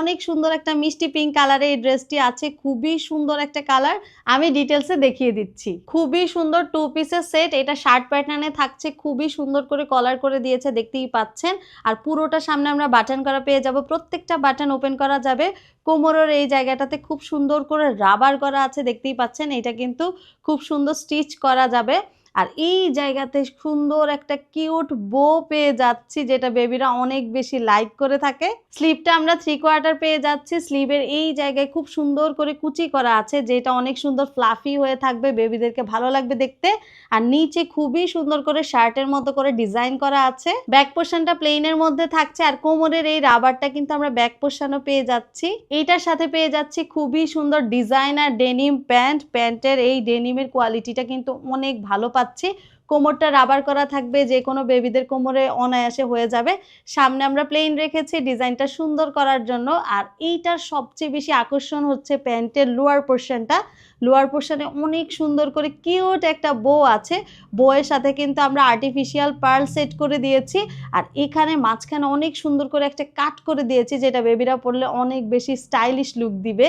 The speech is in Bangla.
অনেক সুন্দর একটা মিষ্টি পিঙ্ক কালারে এই ড্রেসটি আছে, খুবই সুন্দর একটা কালার আমি ডিটেলসে দেখিয়ে দিচ্ছি। খুবই সুন্দর টু পিসের সেট এটা শার্ট প্যাটার্নে থাকছে, খুবই সুন্দর করে কলার করে দিয়েছে, দেখতেই পাচ্ছেন। আর পুরোটা সামনে আমরা বাটন করা পেয়ে যাব। প্রত্যেকটা বাটন ওপেন করা যাবে। কোমরের এই জায়গাটাতে খুব সুন্দর করে রাবার করা আছে, দেখতেই পাচ্ছেন। এটা কিন্তু খুব সুন্দর স্টিচ করা যাবে। আর এই জায়গাতে সুন্দর একটা কিউট বো পেয়ে যাচ্ছি, যেটা বেবিরা অনেক বেশি লাইক করে থাকে। স্লিভটা আমরা থ্রি কোয়ার্টার পেয়ে যাচ্ছি। স্লিভের এই জায়গায় খুব সুন্দর করে কুচি করা আছে, যেটা অনেক সুন্দর ফ্লাফি হয়ে থাকবে, বেবিদেরকে ভালো লাগবে দেখতে। আর নিচে খুবই সুন্দর করে শার্টের মতো করে ডিজাইন করা আছে। ব্যাক পোর্শনটা প্লেনের মধ্যে থাকছে, আর কোমরের এই রাবারটা কিন্তু আমরা ব্যাক পোর্শনও পেয়ে যাচ্ছি। এইটার সাথে পেয়ে যাচ্ছি খুবই সুন্দর ডিজাইনার ডেনিম প্যান্ট প্যান্টের এই ডেনিমের কোয়ালিটিটা কিন্তু অনেক ভালো পাচ্ছি। কোমরটা রাবার করা থাকবে যে কোনো বেবিদের কোমরে অনায়াসে হয়ে যাবে। সামনে আমরা প্লেন রেখেছি ডিজাইনটা সুন্দর করার জন্য। আর এইটার সবচেয়ে বেশি আকর্ষণ হচ্ছে প্যান্টের লোয়ার পোর্শনটা লোয়ার পোর্শনে অনেক সুন্দর করে কিউট একটা বো আছে। বউয়ের সাথে কিন্তু আমরা আর্টিফিশিয়াল পার্ল সেট করে দিয়েছি। আর এখানে মাঝখানে অনেক সুন্দর করে একটা কাট করে দিয়েছি, যেটা বেবিরা পরলে অনেক বেশি স্টাইলিশ লুক দিবে।